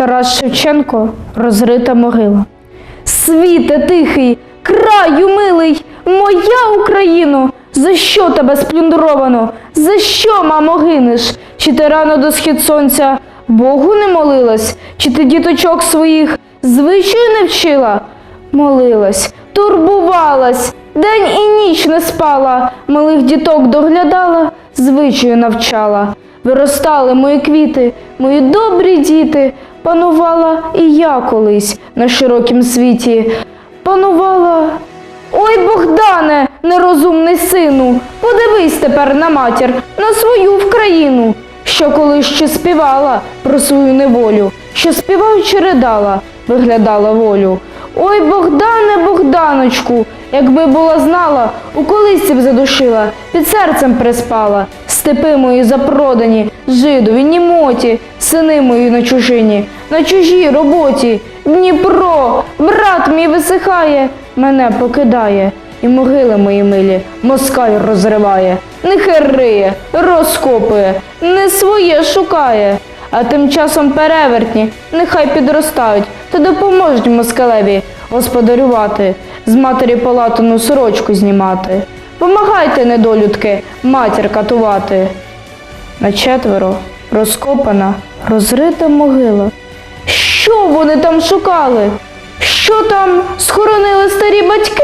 Тарас Шевченко розрита могила. Світе тихий, краю милий, моя Україно, за що тебе сплюндровано? За що, мамо, гинеш? Чи ти рано до схід сонця Богу не молилась? Чи ти діточок своїх звичаю не вчила? Молилась, турбувалась, день і ніч не спала, малих діток доглядала, звичаю навчала. Виростали мої квіти, мої добрі діти, панувала і я колись на широкім світі. Панувала. Ой, Богдане, нерозумний сину, подивись тепер на матір, на свою Вкраїну, що колись ще співала про свою неволю, що співаючи ридала, виглядала волю. Ой, Богдане, Богданочку, якби була знала, у колисці б задушила, під серцем приспала. Степи мої запродані, жидові, німоті, сини мої на чужині, на чужій роботі. Дніпро, брат мій висихає, мене покидає, і могили мої милі, москаль розриває, не хириє, розкопує, не своє шукає. А тим часом перевертні нехай підростають та допоможуть москалеві господарювати, з матері палатану сорочку знімати. Помагайте, недолюдки, матір катувати. На четверо розкопана, розрита могила. Що вони там шукали? Що там схоронили старі батьки?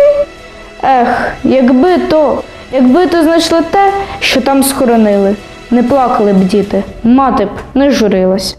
Ех, якби то, якби то знайшли те, що там схоронили. Не плакали б діти, мати б не журилась.